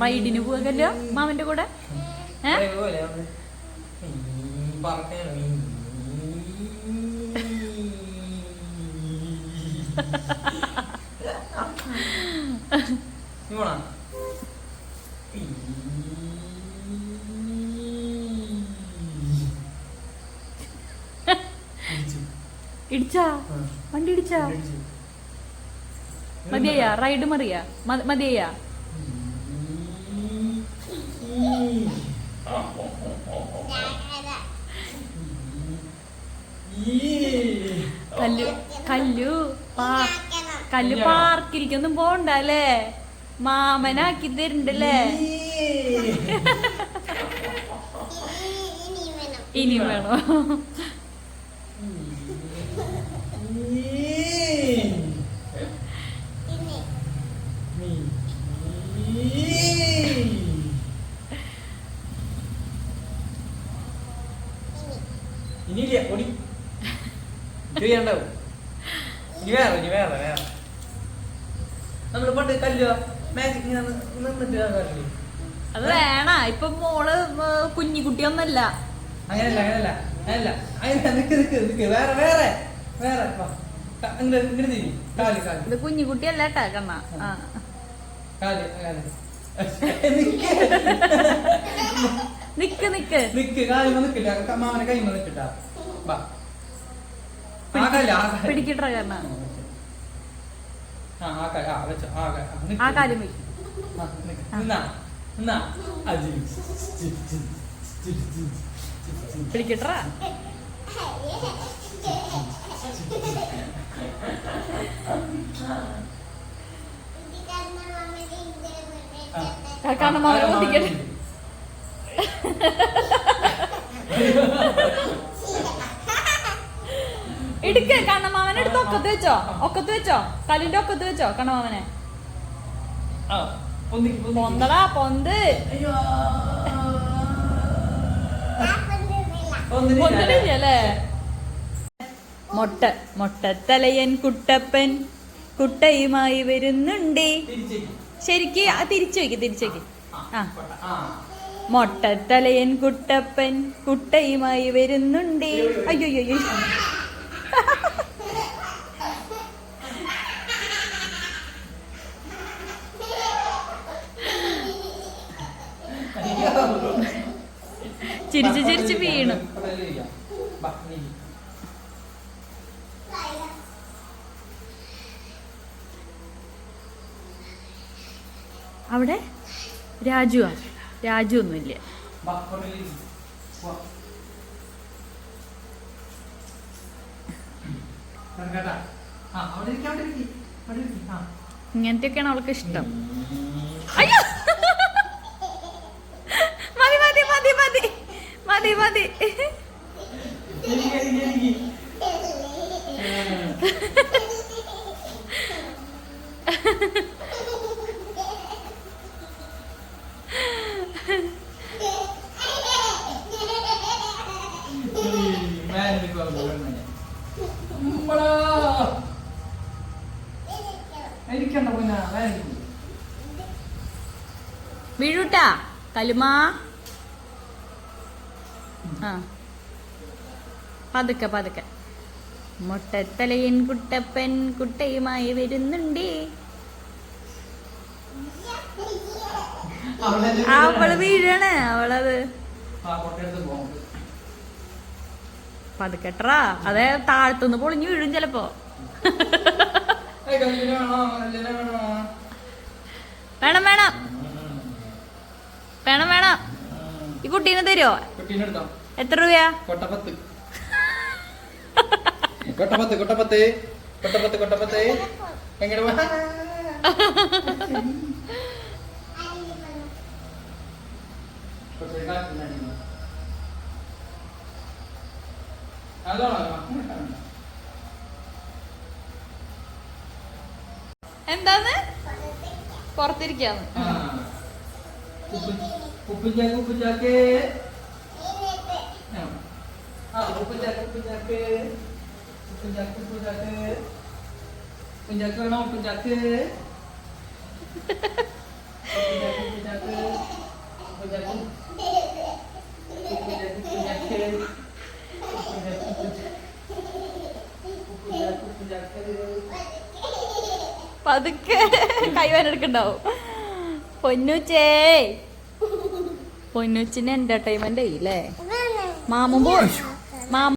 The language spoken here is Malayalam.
റൈഡിന് പോകല്ലോ മാമന്റെ കൂടെ? ഏ? ഇടിച്ചാ? വണ്ടി ഇടിച്ചാ? മതിയാ റൈഡ് മറിയാ. മതിയാ കല്ലു കല്ലു പാ കല്ലു പാർക്കിലേക്കൊന്നും പോണ്ടല്ലേ മാമനാക്കി തരണ്ടല്ലേ? ഇനി വേണോ. ഓടി വേറെ വേറെ വേറെ നമ്മൾ മാജിക് നിന്നിട്ട് അത് വേണ. ഇപ്പൊ മോൾ കുഞ്ഞിക്കുട്ടിയൊന്നല്ല. അങ്ങനല്ല അങ്ങനല്ല അങ്ങനല്ല. അങ്ങനെ നിക്ക് നിക്ക് നിക്ക്. വേറെ വേറെ. വേറെ ഇത് കുഞ്ഞിക്കുട്ടിയല്ല കേട്ടാ കണ്ണ ആ. കാൽ കാൽ. നിക്ക്. നിക്ക് നിക്ക്. നിക്ക്. നിക്കില്ല മാമനെ കൈ നിക്കിട്ടാ വാ. ആ കാൽ ആ കാൽ പിടിക്കട്ട കണ്ണ ആ ആ കാൽ ആ വെച്ചോ ആ കാൽ ആ, നിക്ക്. ആ കാര്യം വെക്കും ആ, നിക്ക്. നിന്നാ നിന്നാ ആ ചിരി ചിരി ചിരി ചിരി ചിരി ചിരി പിടിക്കട്ട കണ്ണമാവനെ ഒന്നിക്കട്ടെ എടുക്ക് കണ്ണമാവനെ എടുത്ത് ഒക്കത്ത് വെച്ചോ ഒക്കത്ത് വെച്ചോ കല്ലിന്റെ ഒക്കത്ത് വെച്ചോ ഒന്നിക്ക്. പൊന്തടാ പൊന്ത്. പൊന്തലില്ലേ മൊട്ട മൊട്ടത്തലയൻ കുട്ടപ്പൻ കുട്ടയുമായി വരുന്നുണ്ടേ. ശരിക്ക് തിരിച്ചു വയ്ക്ക് തിരിച്ചു വെക്ക് ആ. മൊട്ടത്തലയൻ കുട്ടപ്പൻ കുട്ടയുമായി വരുന്നുണ്ടേ. അയ്യോ. അയ്യോ. ചിരിച്ച് ചിരിച്ച് വീണു. അവിടെ രാജു അവിടെ രാജു ആ. ഇങ്ങനത്തെയൊക്കെയാണ് അവൾക്ക് ഇഷ്ടം അയ്യോ മതി മതി മതി മതി മതി മതി ഇരിക്ക്, ഇരിക്ക്, ഇരിക്ക്. ഇരിക്കണ്ട പിന്നെ? വീഴൂട്ടാ കലുമാ. ആ. പതുക്കെ പതുക്കെ. മുട്ടത്തലയൻ കുട്ടപ്പൻ കുട്ടയുമായി വരുന്നുണ്ടേ. അവൾ വീഴാണ്. അവളത്. പതുക്കെട്രാ. അതെ താഴത്തുനിന്ന് പൊളിഞ്ഞു വീഴും ചെലപ്പോ. വേണം വേണം. വേണം വേണം. ഈ കുട്ടീനെ തരുമോ എത്ര രൂപയാ? കൊട്ടപ്പത്ത്. കൊട്ടപ്പത്ത് കൊട്ടപ്പത്ത്. കൊട്ടപ്പത്ത് എങ്ങനെ വാ? എന്താന്ന്? പുറത്തിരിക്കാന്ന്. ഉപ്പിഞ്ചാക്ക് ഉപ്പിഞ്ചാക്ക് ഉപ്പിഞ്ചാക്ക് ഉപ്പിഞ്ചാക്ക് ഉപ്പിഞ്ചാക്ക് ഉപ്പിഞ്ചാക്ക് ഉപ്പിഞ്ചാക്ക് വേണോ? ഉപ്പിഞ്ചാക്ക് ഉപ്പിഞ്ചാക്ക് ഉപ്പിഞ്ചാക്ക് ഉപ്പിഞ്ചാക്ക് പതുക്കെ കൈവാനെടുക്കണ്ടാവും പൊന്നൂച്ചേ. പൊന്നുച്ചിന് എന്റർടൈൻമെന്റ് ആയില്ലേ? മാമുമ്പോ മാമ